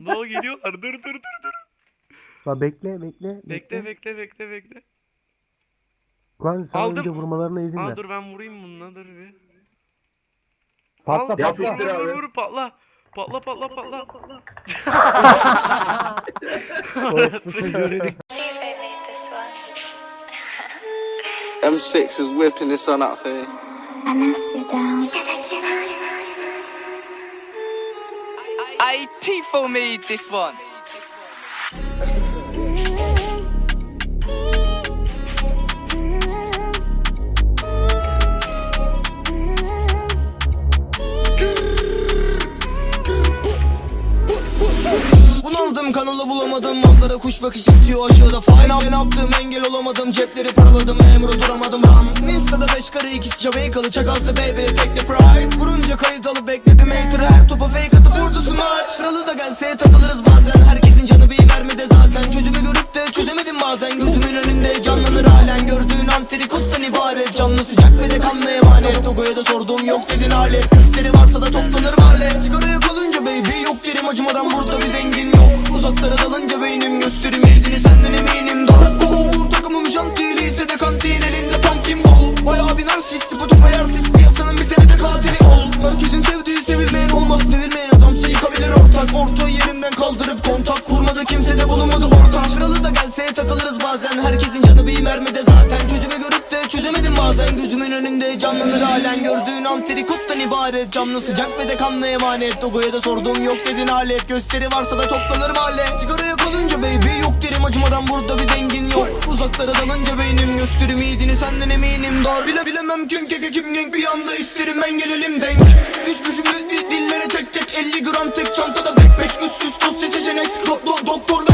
No geliyorlar. Dur dur dur dur. Bak bekle bekle. Bekle bekle bekle bekle. Kuan sen Aldım. önce vurmalarına izin Aa ver. dur ben vurayım bununla dur bir. Patla Al, patla. vur, Yapıştır vur, abi. vur, patla. Patla patla patla. patla. Orospu çocuğu dedik. See if I made this one. M6 is whipping this one out here. I mess you down. I Tifo made this one. Bunaldım kanalı bulamadım Manzara kuş bakış istiyor. Aşağıda Ben ne yaptım engel olamadım. Cepleri paraladım memuru duramadım ram Insta'da beş karı ikisi Jamaikalı Çakalsa baby tek de prime Vurunca kayıt alıp bekledim hater. Her topa fake atıp vurdu smaç. Kralı da gelse takılırız bazen. Herkesin canı bir mermide zaten. Çözümü görüp de çözemedim bazen. Gözümün önünde canlanır halen. Gördüğün antrikottan ibaret. Canlı sıcak ve de kanlı emanet. Dogo'ya da sorduğum yok dedin alet. Gösteri varsa da toplanır bir mermide zaten Çözümü görüp de çözemedim bazen. Gözümün önünde canlanır halen. Gördüğün antrikottan ibaret. Canlı sıcak ve de kanlı emanet. Dogo'ya da sorduğum yok dedin alet. Gösteri varsa da toplanır mahalle. Sigaraya kalınca baby yok derim. Acımadan burada bir dengin yok. Uzaklara dalınca beynim. Gösterim iyiliğini senden eminim. Dar. Bile bilemem kim keke kim genk. Bir anda isterim ben gelelim denk. Düşmüşüm dillere tek tek 50 gram tek çantada backpack Üst üst dosya seçenek. Do, do, Doktor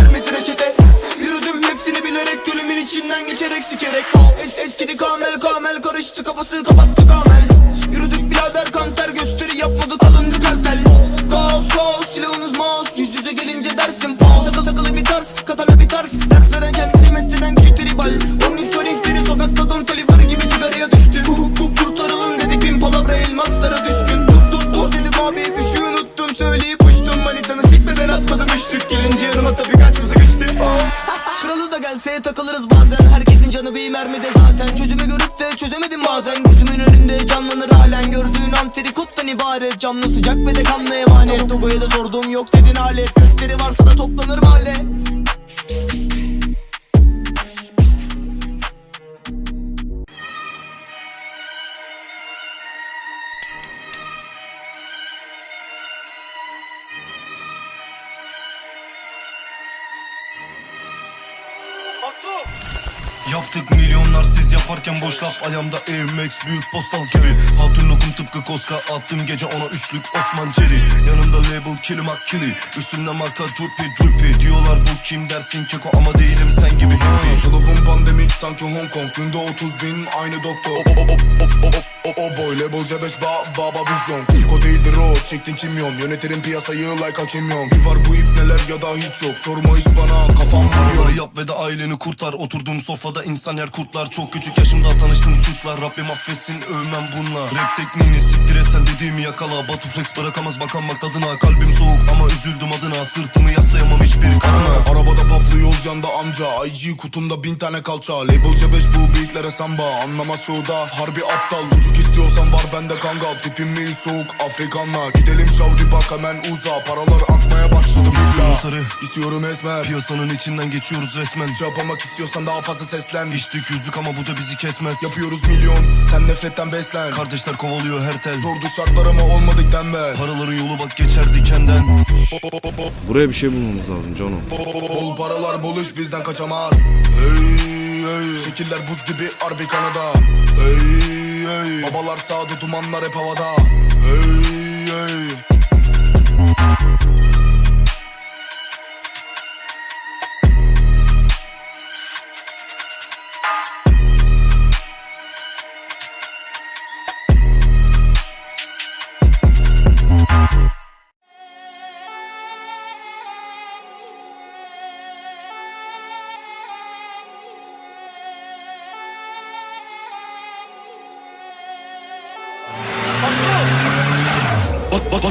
Gelse takılırız bazen. Herkesin canı bir mermide zaten. Çözümü görüp de çözemedim bazen. Gözümün önünde canlanır halen. Gördüğün antrikottan ibaret. Canlı sıcak ve de kanlı emanet. Dogo'ya da sorduğum yok dedin alet. Gösteri varsa da toplanır mahalle Yaptık milyonlar siz yaparken boş laf. Ayağımda Air Max büyük postal gibi. Hatun lokum tıpkı koska attım gece ona üçlük Osman Ceri Yanımda label Killy McKilly Üstümde marka drippy drippy. Diyorlar bu kim dersin keko ama değilim sen gibi hippie. Kılıfım pandemik sanki Hong Kong. Günde 30 bin aynı doktor. O, o, o, o, o, o, o boy label C5 ba, baba vizyon. Ko değildir o çektin kimyon Yönetirim piyasayı like kimyon Bir var bu ipneler ya da hiç yok. Sorma hiç bana kafam vuruyor yap ve de aileni kurtar. Oturduğum sofrada insan yer kurtlar. Çok küçük yaşımda tanıştım suçlar. Rabbim affetsin övmem bunlar Rap tekniğini siktir et sen dediğimi yakala. Batu flex bırakamaz bakanmak tadına. Kalbim soğuk ama üzüldüm adına. Sırtımı yaslayamam hiçbir kadına Arabada paflıyoruz yanda amca. IG kutumda bin tane kalça. Label C5 bu beatlere samba. Anlamaz şurada harbi aptal. Sucuk istiyorsan var bende kangal. Tipim mi soğuk? Afrikanla. Gidelim şavri bak hemen uza. Paralar akmaya başladı billa sarı. İstiyorum esmer. Piyasanın içinden geçiyoruz resmen. Şey Yapmak istiyorsan daha fazla seslen. İçtik yüzlük ama bu da bizi kesmez. Yapıyoruz milyon. Sen nefretten beslen. Kardeşler kovalıyor her tel. Zordu şartlar ama olmadık tembel Paraların yolu bak geçer dikenden. Buraya bir şey bulmamız lazım Cano. Bol paralar bol iş bizden kaçamaz. Hey hey Şekiller buz gibi harbi Kanada. Hey Babalar sağda dumanlar hep havada. Hey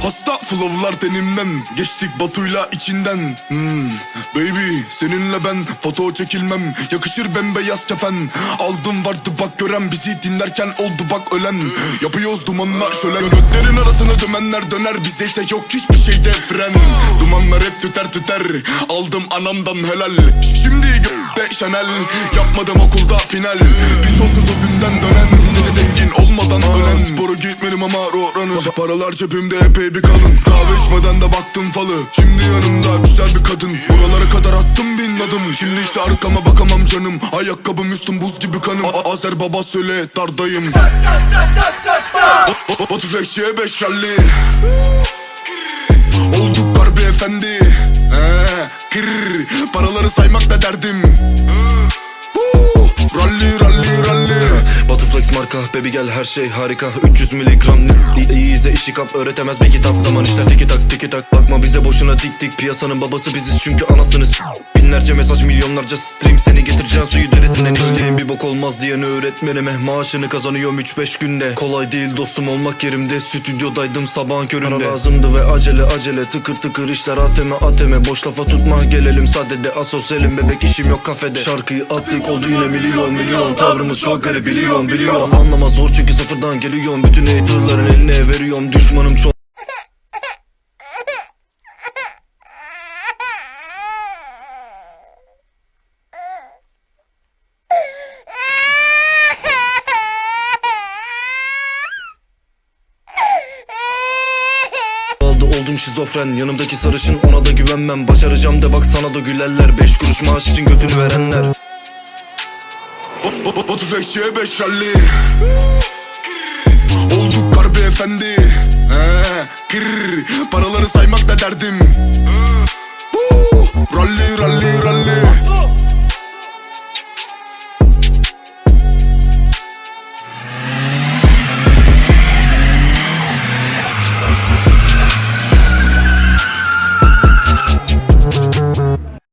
Stop Flow'lar tenimden. Geçtik Batu'yla içinden. Hmm. Baby seninle ben Foto çekilmem. Yakışır bembeyaz kefen. Aldım vardı bak gören. Bizi dinlerken oldu bak ölen. Yapıyoruz dumanlar şölen. Götlerin arasını dümenler döner. Bizdeyse yok hiçbir şeyde fren Dumanlar hep tüter tüter. Aldım anamdan helal. Şimdi gökte Chanel. Yapmadım okulda final. Birçoksuz özünden dönen Seni zengin olmadan ölen Spora gitmedim ama roranı Paralar cebimde epey bir kalın. Kahve içmeden de baktım falı. Şimdi yanımda güzel bir kadın. Buralara kadar attım bin adım. Şimdi ise arkama bakamam canım. Ayakkabım üstüm buz gibi kanım. A- Azer baba söyle dardayım O- o- Batu Fekşi'ye beş ralli Olduk Barbie efendi Paraları saymak da derdim Huu, Ralli ralli ralli Batu Flex marka baby gel her şey harika. 300 miligram İyi, izle işi kap öğretemez. Bir kitap Zaman işler tiki tak tiki tak. Bakma bize boşuna dik dik Piyasanın babası biziz çünkü anasını s- Binlerce mesaj milyonlarca stream. Seni getireceğim suyu derisinden içtiğim Bir bok olmaz diyen öğretmenime Maaşını kazanıyorum 3-5 günde. Kolay değil dostum olmak yerimde. Stüdyodaydım sabahın köründe. Para lazımdı ve acele acele. Tıkır tıkır işler ateme ateme. Boş lafa tutma gelelim. Sadede Asosyalim bebek işim yok kafede. Şarkıyı attık oldu yine milyon milyon Tavrımız çok garip biliyorum biliyorum. Anlamaz zor çünkü sıfırdan geliyorum. Bütün haterların eline veriyorum Düşmanım çok. Oldum şizofren Yanımdaki sarışın ona da güvenmem. Başaracağım de bak sana da gülerler. Beş kuruş maaş için götünü verenler O- o- Batu Fekşi'ye beş ralli Olduk Barbie efendi He, kır, Paraları saymak da derdim Huu, Ralli ralli